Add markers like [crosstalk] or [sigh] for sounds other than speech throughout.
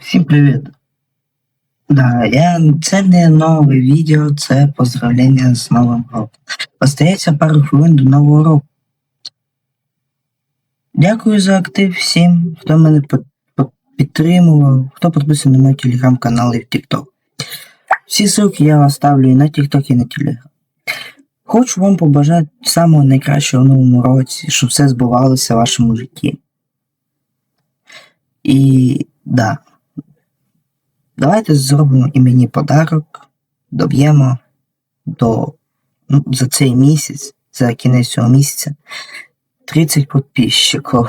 Всім привіт. Да, я, це не нове відео, це поздравлення з Новим роком. Остається пару хвилин до Нового року. Дякую за актив всім, хто мене підтримував, хто підписаний на мій телеграм-канал і в TikTok. Всі ссылки я оставлю і на TikTok, і на Telegram. Хочу вам побажати самого найкращого в новому році, щоб все збувалося в вашому житті. І да. Давайте зробимо і мені подарок, доб'ємо до ну, за цей місяць, за кінець цього місяця 30 підписчиків.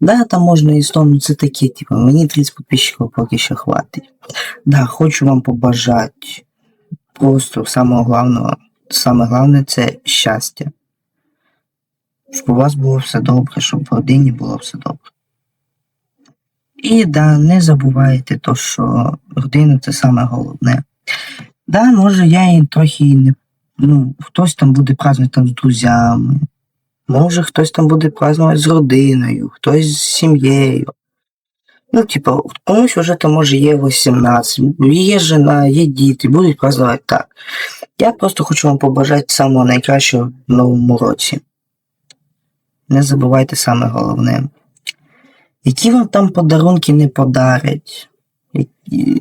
Да, там можна і 100, ну це таке, типу, мені 30 підписчиків поки що хватить. Да, хочу вам побажати просто самого главного, саме головне це щастя. Щоб у вас було все добре, щоб в родині було все добре. І да, не забувайте то, що родина це саме головне. Да, може, я і трохи не. Ну, хтось там буде празднувати там з друзями, може, хтось там буде празднувати з родиною, хтось з сім'єю. Ну, типу, комусь вже там може є 18, є жена, є діти, будуть празднувати так. Я просто хочу вам побажати самого найкращого в новому році. Не забувайте саме головне. Які вам там подарунки не подарять,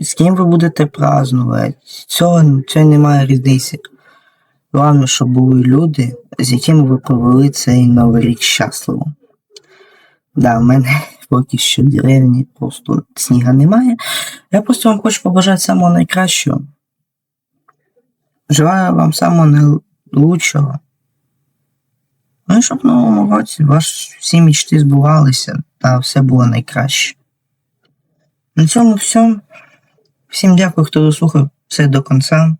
з ким ви будете празднувати, цього, цього немає різниці. Головне, щоб були люди, з якими ви провели цей новий рік щасливо. Да, в мене [laughs] поки що в деревні просто сніга немає. Я просто вам хочу побажати самого найкращого. Желаю вам самого найлучшого. Ну і щоб в новому році ваші всі мічти збувалися та все було найкраще. На цьому все. Всім дякую, хто дослухав це до кінця.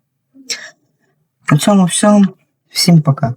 На цьому все. Всім пока.